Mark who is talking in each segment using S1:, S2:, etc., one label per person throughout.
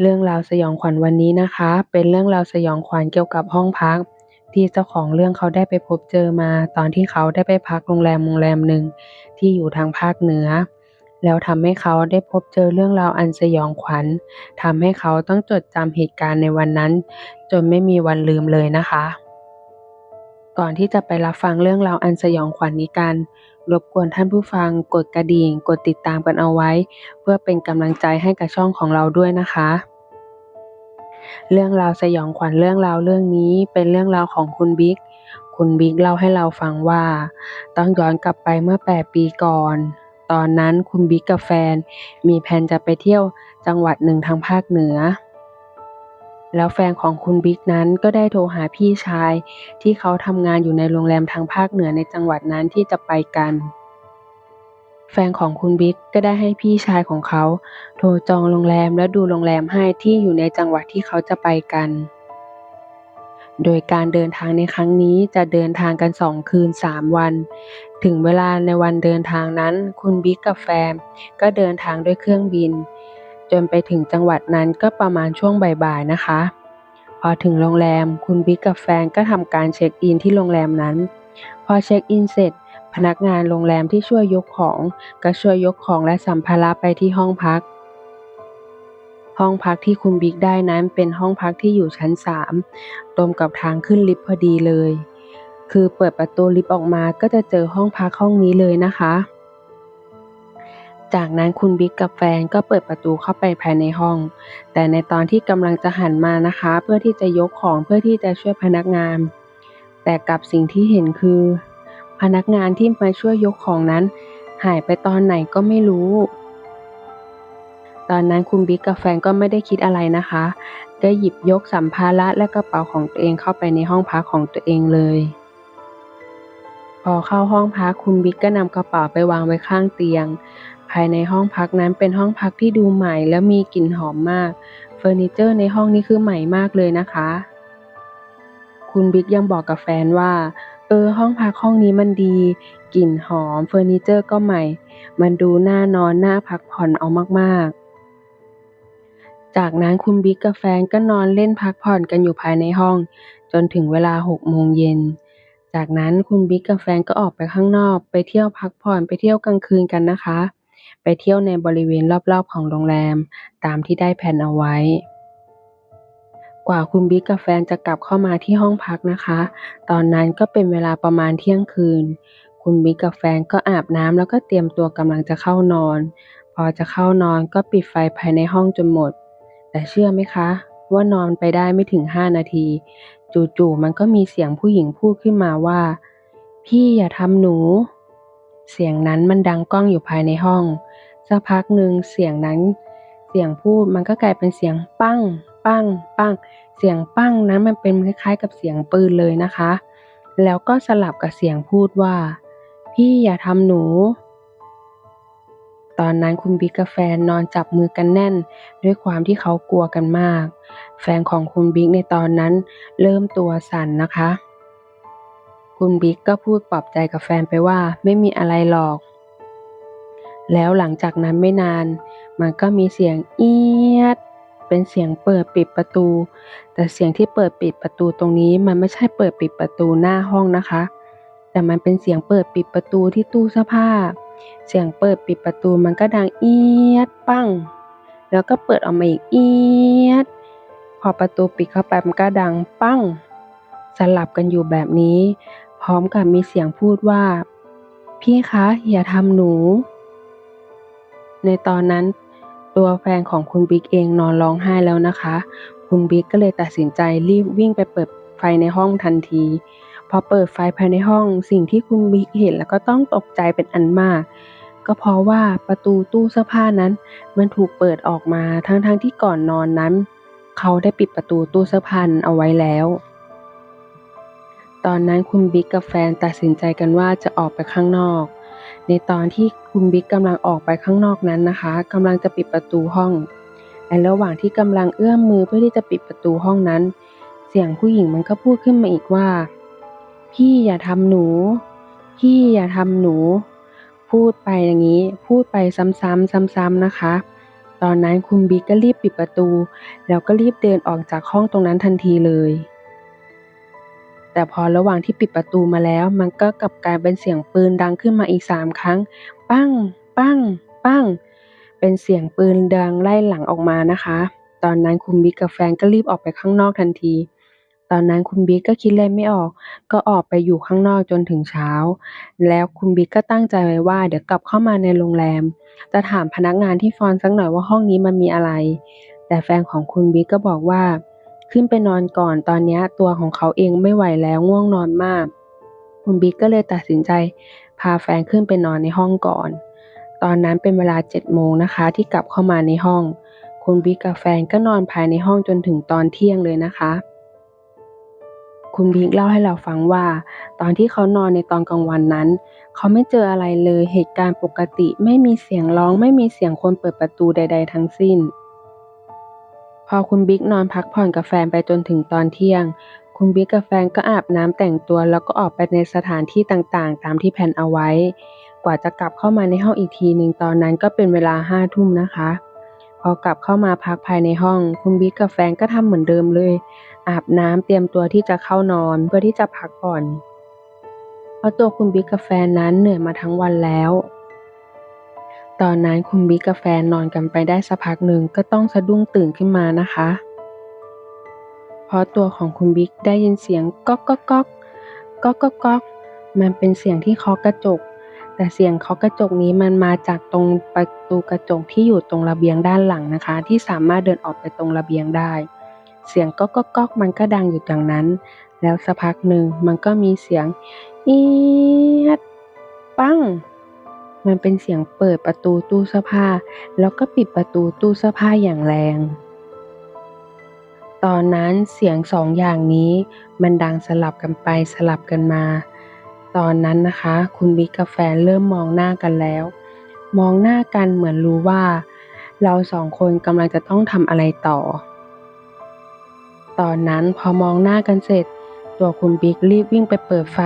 S1: เรื่องราวสยองขวัญวันนี้นะคะ เป็นเรื่องราวสยองขวัญเกี่ยวกับห้องพัก ที่เจ้าของเรื่องเขาได้ไปพบเจอมา ตอนที่เขาได้ไปพักโรงแรมโรงแรมหนึ่งที่อยู่ทางภาคเหนือ แล้วทำให้เขาได้พบเจอเรื่องราวอันสยองขวัญทำให้เขาต้องจดจำเหตุการณ์ในวันนั้น จนไม่มีวันลืมเลยนะคะ ก่อนที่จะไปรับฟังเรื่องราวอันสยองขวัญนนี้กันรบกวนท่านผู้ฟังกดกระดิ่ง กดติดตามกันเอาไว้ เพื่อเป็นกำลังใจให้กับช่องของเราด้วยนะคะ เรื่องราวสยองขวัญเรื่องราวเรื่องนี้เป็นเรื่องราวของคุณบิ๊ก คุณบิ๊กเล่าให้เราฟังว่า ต้องย้อนกลับไปเมื่อ 8 ปีก่อน ตอนนั้นคุณบิ๊กกับแฟน มีแผนจะไปเที่ยวจังหวัดหนึ่งทางภาคเหนือ แล้วแฟนของคุณบิ๊กนั้นก็ได้โทรหาพี่ชาย ที่เขาทำงานอยู่ในโรงแรมทางภาคเหนือในจังหวัดนั้นที่จะไปกัน แฟนของคุณบิ๊กก็ได้ให้พี่ชายของเขา โทรจองโรงแรมและดูโรงแรมให้ที่อยู่ในจังหวัดที่เขาจะไปกัน โดยการเดินทางในครั้งนี้จะเดินทางกัน2คืน3วัน ถึงเวลาในวันเดินทางนั้น คุณบิ๊กกับแฟนก็เดินทางด้วยเครื่องบิน จนไปถึงจังหวัดนั้นก็ประมาณช่วงบ่ายๆนะคะ พอถึงโรงแรมคุณบิ๊กกับแฟนก็ทำการเช็คอินที่โรงแรมนั้น พอเช็คอินเสร็จ พนักงานโรงแรมที่ช่วยยกของ ก็ช่วยยกของและสัมภาระไปที่ห้องพัก ห้องพักที่คุณบิ๊กได้นั้นเป็นห้องพักที่อยู่ชั้น3ตรงกับทางขึ้นลิฟต์พอดีเลย คือเปิดประตูลิฟต์ออกมาก็จะเจอห้องพักห้องนี้เลยนะคะ จากนั้นคุณบิ๊กกับแฟนก็เปิดประตูเข้าไปภายในห้อง แต่ในตอนที่กำลังจะหันมานะคะ เพื่อที่จะยกของเพื่อที่จะช่วยพนักงาน แต่กับสิ่งที่เห็นคือ พนักงานที่มาช่วยยกของนั้น หายไปตอนไหนก็ไม่รู้ ตอนนั้นคุณบิ๊กกับแฟนก็ไม่ได้คิดอะไรนะคะก็หยิบยกสัมภาระและกระเป๋าของตัวเองเข้าไปในห้องพักของตัวเองเลย พอเข้าห้องพักคุณบิ๊กก็นำกระเป๋าไปวางไว้ข้างเตียง ภายในห้องพักนั้นเป็นห้องพักที่ดูใหม่ และมีกลิ่นหอมมาก เฟอร์นิเจอร์ในห้องนี้คือใหม่มากเลยนะคะคุณบิ๊กยังบอกกับแฟนว่า ออ ห้องพักห้องนี้มันดี กลิ่นหอม เฟอร์นิเจอร์ก็ใหม่ มันดูน่านอนน่าพักผ่อนเอามากๆจากนั้นคุณบิ๊กกับแฟนก็นอนเล่นพักผ่อนกันอยู่ภายในห้อง จนถึงเวลาหกโมงเย็น จากนั้นคุณบิ๊กกับแฟนก็ออกไปข้างนอก ไปเที่ยวพักผ่อนไปเที่ยวกลางคืนกันนะคะ ไปเที่ยวในบริเวณรอบๆของโรงแรม ตามที่ได้แพลนเอาไว้ กว่าคุณบิ๊กกับแฟนจะกลับเข้ามาที่ห้องพักนะคะ ตอนนั้นก็เป็นเวลาประมาณเที่ยงคืน คุณบิ๊กกับแฟนก็อาบน้ำแล้วก็เตรียมตัวกำลังจะเข้านอน พอจะเข้านอนก็ปิดไฟภายในห้องจนหมด แต่เชื่อไหมคะ ว่านอนไปได้ไม่ถึง 5 นาที จู่ๆมันก็มีเสียงผู้หญิงพูดขึ้นมาว่า พี่อย่าทำหนู เสียงนั้นมันดังก้องอยู่ภายในห้องสักพักหนึ่งเสียงนั้น เสียงพูดมันก็กลายเป็นเสียงปั้ง ปั้งปั้ง เสียงปั้งนั้นมันเป็นคล้ายๆกับเสียงปืนเลยนะคะ แล้วก็สลับกับเสียงพูดว่า พี่อย่าทำหนู ตอนนั้นคุณบิ๊กกับแฟนนอนจับมือกันแน่น ด้วยความที่เขากลัวกันมาก แฟนของคุณบิ๊กในตอนนั้นเริ่มตัวสั่นนะคะ คุณบิ๊กก็พูดปลอบใจกับแฟนไปว่าไม่มีอะไรหรอกแล้วหลังจากนั้นไม่นาน มันก็มีเสียงเอียด เป็นเสียงเปิดปิดประตู แต่เสียงที่เปิดปิดประตูตรงนี้มันไม่ใช่เปิดปิดประตูหน้าห้องนะคะ แต่มันเป็นเสียงเปิดปิดประตูที่ตู้เสื้อผ้า เสียงเปิดปิดประตูมันก็ดังเอียดปั้งแล้วก็เปิดออกมาอีกเอียดพอประตูปิดเข้าไปมันก็ดังปั้งสลับกันอยู่แบบนี้ พร้อมกับมีเสียงพูดว่า พี่คะอย่าทำหนู ในตอนนั้น ตัวแฟนของคุณบิ๊กเองนอนร้องไห้แล้วนะคะ คุณบิ๊กก็เลยตัดสินใจรีบวิ่งไปเปิดไฟในห้องทันที พอเปิดไฟภายในห้องสิ่งที่คุณบิ๊กเห็นแล้วก็ต้องตกใจเป็นอันมาก ก็เพราะว่าประตูตู้เสื้อผ้านั้น มันถูกเปิดออกมาทั้งๆทที่ก่อนนอนนั้น เขาได้ปิดประตูตู้เสื้อผ้านั้นเอาไว้แล้วตอนนั้นคุณบิ๊กกับแฟนตัดสินใจกันว่าจะออกไปข้างนอก ในตอนที่ คุณบิ๊กกำลังออกไปข้างนอกนั้นนะคะกำลังจะปิดประตูห้องในระหว่างที่กำลังเอื้อมมือเพื่อที่จะปิดประตูห้องนั้น เสียงผู้หญิงมันก็พูดขึ้นมาอีกว่า พี่อย่าทำหนู พี่อย่าทำหนู พูดไปอย่างนี้ พูดไปซ้ำๆซ้ำๆนะคะตอนนั้นคุณบิ๊กก็รีบปิดประตู แล้วก็รีบเดินออกจากห้องตรงนั้นทันทีเลย แต่พอระหว่างที่ปิดประตูมาแล้ว มันก็กลับกลายเป็นเสียงปืนดังขึ้นมาอีกสามครั้ง ปั้ง ปั้ง ปั้ง เป็นเสียงปืนดังไล่หลังออกมานะคะ ตอนนั้นคุณบิ๊กกับแฟนก็รีบออกไปข้างนอกทันที ตอนนั้นคุณบิ๊กก็คิดอะไรไม่ออก ก็ออกไปอยู่ข้างนอกจนถึงเช้า แล้วคุณบิ๊กก็ตั้งใจไว้ว่าเดี๋ยวกลับเข้ามาในโรงแรม จะถามพนักงานที่ฟอนสักหน่อยว่าห้องนี้มันมีอะไร แต่แฟนของคุณบิ๊กก็บอกว่า ขึ้นไปนอนก่อนตอนนี้ตัวของเขาเองไม่ไหวแล้วง่วงนอนมากคุณบิ๊กก็เลยตัดสินใจพาแฟนขึ้นไปนอนในห้องก่อน ตอนนั้นเป็นเวลา7โมงนะคะที่กลับเข้ามาในห้อง คุณบิ๊กกับแฟนก็นอนภายในห้องจนถึงตอนเที่ยงเลยนะคะ คุณบิ๊กเล่าให้เราฟังว่า ตอนที่เขานอนในตอนกลางวันนั้น เขาไม่เจออะไรเลยเหตุการณ์ปกติไม่มีเสียงร้อง ไม่มีเสียงคนเปิดประตูใด ๆ ทั้งสิ้น พอคุณบิ๊กนอนพักผ่อนกับแฟนไปจนถึงตอนเที่ยง คุณบิ๊กกับแฟนก็อาบน้ำแต่งตัว แล้วก็ออกไปในสถานที่ต่างๆ ตามที่แพลนเอาไว้ กว่าจะกลับเข้ามาในห้องอีกทีหนึ่งตอนนั้นก็เป็นเวลาห้าทุ่มนะคะ พอกลับเข้ามาพักภายในห้อง คุณบิ๊กกับแฟนก็ทำเหมือนเดิมเลย อาบน้ำเตรียมตัวที่จะเข้านอนเพื่อที่จะพักผ่อนเพราะตัวคุณบิ๊กกับแฟนนั้นเหนื่อยมาทั้งวันแล้ว ตอนนั้นคุณบิ๊กกับแฟนนอนกันไปได้สักพักหนึ่งก็ต้องสะดุ้งตื่นขึ้นมานะคะ เพราะตัวของคุณบิ๊กได้ยินเสียงก๊อกก๊อกก๊อกก๊อกก๊อกก๊อกมันเป็นเสียงที่เคาะกระจก แต่เสียงเคาะกระจกนี้มันมาจากตรงประตูกระจกที่อยู่ตรงระเบียงด้านหลังนะคะ ที่สามารถเดินออกไปตรงระเบียงได้ เสียงก๊อกก๊อกก๊อกมันก็ดังอยู่อย่างนั้น แล้วสักพักหนึ่งมันก็มีเสียงอีดปั้ง มันเป็นเสียงเปิดประตูตู้เสื้อผ้า แล้วก็ปิดประตูตู้เสื้อผ้าอย่างแรง ตอนนั้นเสียงสองอย่างนี้มันดังสลับกันไปสลับกันมา ตอนนั้นนะคะ คุณบิ๊กกับแฟนเริ่มมองหน้ากันแล้ว มองหน้ากันเหมือนรู้ว่า เราสองคนกำลังจะต้องทำอะไรต่อ ตอนนั้นพอมองหน้ากันเสร็จ ตัวคุณบิ๊กรีบวิ่งไปเปิดไฟ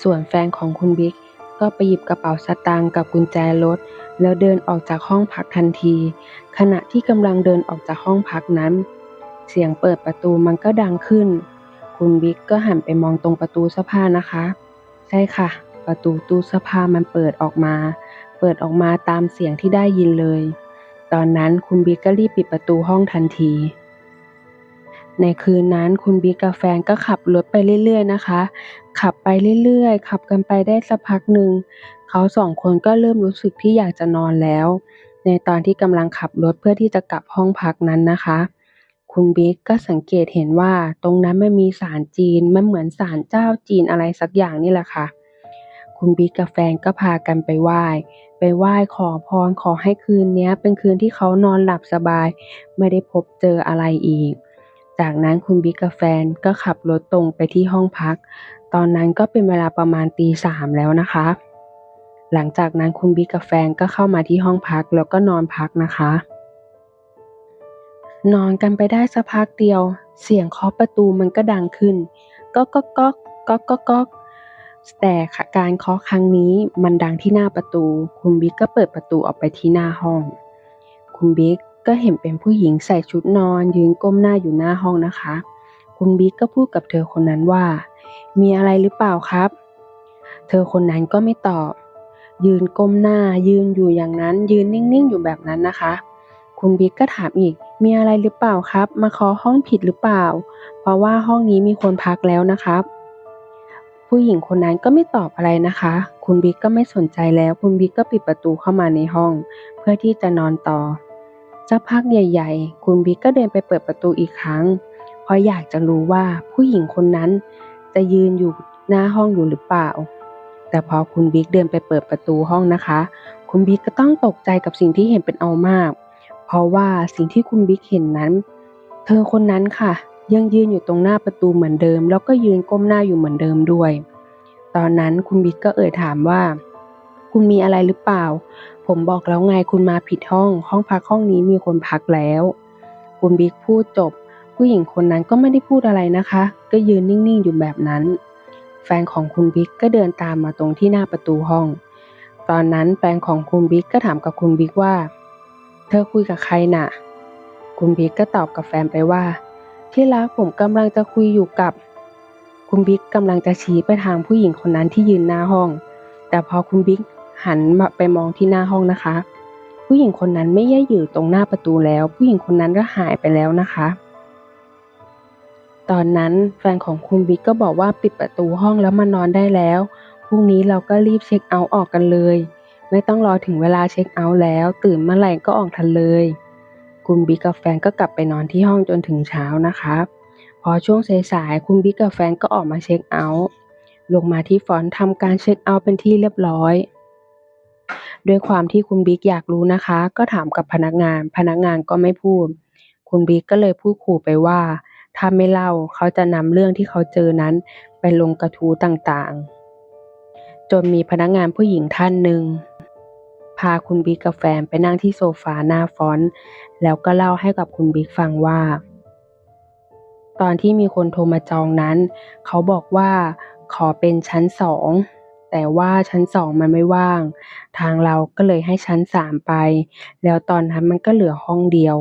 S1: ส่วนแฟนของคุณบิ๊ก ก็ไปหยิบกระเป๋าสตางค์กับกุญแจรถ แล้วเดินออกจากห้องพักทันที ขณะที่กำลังเดินออกจากห้องพักนั้น เสียงเปิดประตูมันก็ดังขึ้น คุณบิ๊กก็หันไปมองตรงประตูเสื้อผ้านะคะ ใช่ค่ะ ประตูตู้เสื้อผ้ามันเปิดออกมา เปิดออกมาตามเสียงที่ได้ยินเลย ตอนนั้นคุณบิ๊กก็รีบปิดประตูห้องทันที ในคืนนั้นคุณบิ๊กกับแฟนก็ขับรถไปเรื่อยๆนะคะ ขับไปเรื่อยๆ ขับกันไปได้สักพักหนึ่ง เขาสองคนก็เริ่มรู้สึกที่อยากจะนอนแล้ว ในตอนที่กำลังขับรถเพื่อที่จะกลับห้องพักนั้นนะคะ คุณบิ๊กก็สังเกตเห็นว่าตรงนั้นไมันมีศาลจีน มันเหมือนศาลเจ้าจีนอะไรสักอย่างนี่แหละค่ะ คุณบิ๊กกับแฟนก็พากันไปไหว้ไปไหว้ขอพรขอให้คืนนี้เป็นคืนที่เขานอนหลับสบาย ไม่ได้พบเจออะไรอีก จากนั้นคุณบิ๊กกับแฟนก็ขับรถตรงไปที่ห้องพัก ตอนนั้นก็เป็นเวลาประมาณตีสามแล้วนะคะ หลังจากนั้นคุณบิ๊กกับแฟนก็เข้ามาที่ห้องพักแล้วก็นอนพักนะคะ นอนกันไปได้สักพักเดียว เสียงเคาะประตูมันก็ดังขึ้นก๊อกก๊อกก๊อกก๊อกก๊อกก๊อกแต่การเคาะครั้งนี้มันดังที่หน้าประตู คุณบิ๊กก็เปิดประตูออกไปที่หน้าห้อง คุณบิ๊ก ก็เห็นเป็นผู้หญิงใส่ชุดนอนยืนก้มหน้าอยู่หน้าห้องนะคะ คุณบิ๊กก็พูดกับเธอคนนั้นว่า มีอะไรหรือเปล่าครับ เธอคนนั้นก็ไม่ตอบ ยืนก้มหน้ายืนอยู่อย่างนั้น ยืนนิ่งๆอยู่แบบนั้นนะคะ คุณบิ๊กก็ถามอีก มีอะไรหรือเปล่าครับ มาเคาะห้องผิดหรือเปล่า เพราะว่าห้องนี้มีคนพักแล้วนะครับ ผู้หญิงคนนั้นก็ไม่ตอบอะไรนะคะ คุณบิ๊กก็ไม่สนใจแล้ว คุณบิ๊กก็ปิดประตูเข้ามาในห้อง เพื่อที่จะนอนต่อ สักพักใหญ่ๆ คุณบิ๊กก็เดินไปเปิดประตูอีกครั้ง เพราะอยากจะรู้ว่าผู้หญิงคนนั้นจะยืนอยู่หน้าห้องอยู่หรือเปล่า แต่พอคุณบิ๊กเดินไปเปิดประตูห้องนะคะ คุณบิ๊กก็ต้องตกใจกับสิ่งที่เห็นเป็นเอามาก เพราะว่าสิ่งที่คุณบิ๊กเห็นนั้น เธอคนนั้นค่ะ ยังยืนอยู่ตรงหน้าประตูเหมือนเดิม แล้วก็ยืนก้มหน้าอยู่เหมือนเดิมด้วย ตอนนั้นคุณบิ๊กก็เอ่ยถามว่า คุณมีอะไรหรือเปล่า ผมบอกแล้วไงคุณมาผิดห้อง ห้องพักห้องนี้มีคนพักแล้ว คุณบิ๊กพูดจบ ผู้หญิงคนนั้นก็ไม่ได้พูดอะไรนะคะ ก็ยืนนิ่งๆอยู่แบบนั้น แฟนของคุณบิ๊กก็เดินตามมาตรงที่หน้าประตูห้อง ตอนนั้นแฟนของคุณบิ๊กก็ถามกับคุณบิ๊กว่า เธอคุยกับใครน่ะ คุณบิ๊กก็ตอบกับแฟนไปว่า ที่รักผมกำลังจะคุยอยู่กับคุณบิ๊กกำลังจะชี้ไปทางผู้หญิงคนนั้นที่ยืนหน้าห้อง แต่พอคุณบิ๊ก หันไปมองที่หน้าห้องนะคะ ผู้หญิงคนนั้นไม่ได้อยู่ตรงหน้าประตูแล้ว ผู้หญิงคนนั้นก็หายไปแล้วนะคะ ตอนนั้นแฟนของคุณบิ๊กก็บอกว่าปิดประตูห้องแล้วมานอนได้แล้วพรุ่งนี้เราก็รีบเช็คเอาท์ออกกันเลย ไม่ต้องรอถึงเวลาเช็คเอาท์แล้ว ตื่นเมื่อไหร่ก็ออกทันเลย คุณบิ๊กกับแฟนก็กลับไปนอนที่ห้องจนถึงเช้านะคะพอช่วงสายๆคุณบิ๊กกับแฟนก็ออกมาเช็คเอาท์ลงมาที่ฟอนต์ทำการเช็คเอาท์เป็นที่เรียบร้อย ด้วยความที่คุณบิ๊กอยากรู้นะคะ ก็ถามกับพนักงาน พนักงานก็ไม่พูด คุณบิ๊กก็เลยพูดขู่ไปว่า ถ้าไม่เล่าเขาจะนำเรื่องที่เขาเจอนั้น ไปลงกระทู้ต่างๆ จนมีพนักงานผู้หญิงท่านหนึ่งพาคุณบิ๊กกับแฟนไปนั่งที่โซฟาหน้าฟอนต์แล้วก็เล่าให้กับคุณบิ๊กฟังว่า ตอนที่มีคนโทรมาจองนั้น เขาบอกว่าขอเป็นชั้นสอง แต่ว่าชั้นสองมันไม่ว่าง ทางเราก็เลยให้ชั้นสามไป แล้วตอนนั้นมันก็เหลือห้องเดียว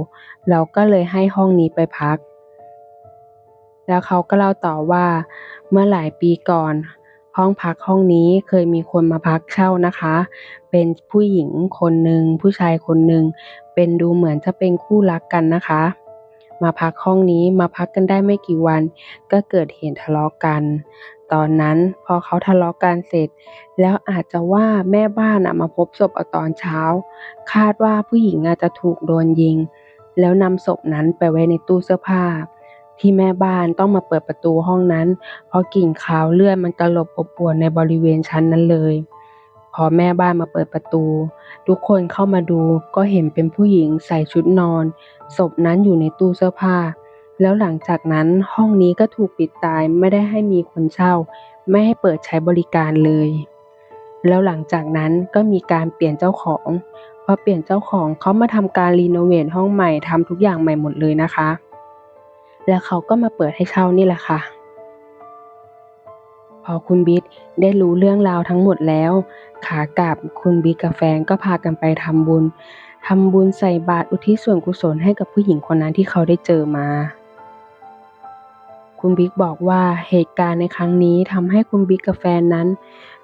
S1: เราก็เลยให้ห้องนี้ไปพัก แล้วเขาก็เล่าต่อว่า เมื่อหลายปีก่อน ห้องพักห้องนี้เคยมีคนมาพักเช่านะคะ เป็นผู้หญิงคนหนึ่งผู้ชายคนหนึ่งเป็นดูเหมือนจะเป็นคู่รักกันนะคะ มาพักห้องนี้มาพักกันได้ไม่กี่วัน ก็เกิดเหตุทะเลาะกัน ตอนนั้น พอเขาทะเลาะกันเสร็จ แล้วอาจจะว่าแม่บ้านมาพบศพเอาตอนเช้า คาดว่าผู้หญิงอาจจะถูกโดนยิง แล้วนำศพนั้นไปไว้ในตู้เสื้อผ้า ที่แม่บ้านต้องมาเปิดประตูห้องนั้น เพราะกลิ่นคาวเลือดมันตลบอบอวนในบริเวณชั้นนั้นเลย พอแม่บ้านมาเปิดประตู ทุกคนเข้ามาดูก็เห็นเป็นผู้หญิงใส่ชุดนอน ศพนั้นอยู่ในตู้เสื้อผ้า แล้วหลังจากนั้นห้องนี้ก็ถูกปิดตายไม่ได้ให้มีคนเช่า ไม่ให้เปิดใช้บริการเลย แล้วหลังจากนั้นก็มีการเปลี่ยนเจ้าของ พอเปลี่ยนเจ้าของเขามาทำการรีโนเวทห้องใหม่ทำทุกอย่างใหม่หมดเลยนะคะ แล้วเขาก็มาเปิดให้เช่านี่แหละค่ะ พอคุณบิ๊กได้รู้เรื่องราวทั้งหมดแล้ว ขากลับคุณบิ๊กกับแฟนก็พากันไปทำบุญทำบุญใส่บาตรอุทิศส่วนกุศลให้กับผู้หญิงคนนั้นที่เขาได้เจอมา คุณบิ๊กบอกว่าเหตุการณ์ในครั้งนี้ทำให้คุณบิ๊กกับแฟนนั้น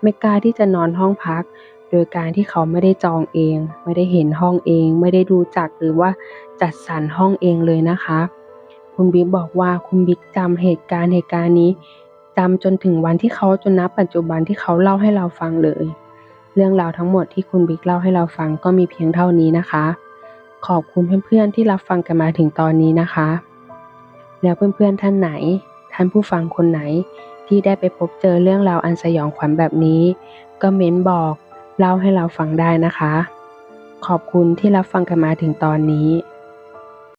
S1: ไม่กล้าที่จะนอนห้องพัก โดยการที่เขาไม่ได้จองเอง ไม่ได้เห็นห้องเอง ไม่ได้รู้จักหรือว่าจัดสรรห้องเองเลยนะคะ คุณบิ๊กบอกว่าคุณบิ๊กจำเหตุการณ์เหตุการณ์นี้จำจนถึงวันที่เขาจนนับปัจจุบันที่เขาเล่าให้เราฟังเลย เรื่องราวทั้งหมดที่คุณบิ๊กเล่าให้เราฟังก็มีเพียงเท่านี้นะคะ ขอบคุณเพื่อนๆที่รับฟังกันมาถึงตอนนี้นะคะ แล้วเพื่อนๆท่านไหน ท่านผู้ฟังคนไหน ที่ได้ไปพบเจอเรื่องราวอันสยองขวัญแบบนี้ ก็เม้นบอกเล่าให้เราฟังได้นะคะ ขอบคุณที่รับฟังกันมาถึงตอนนี้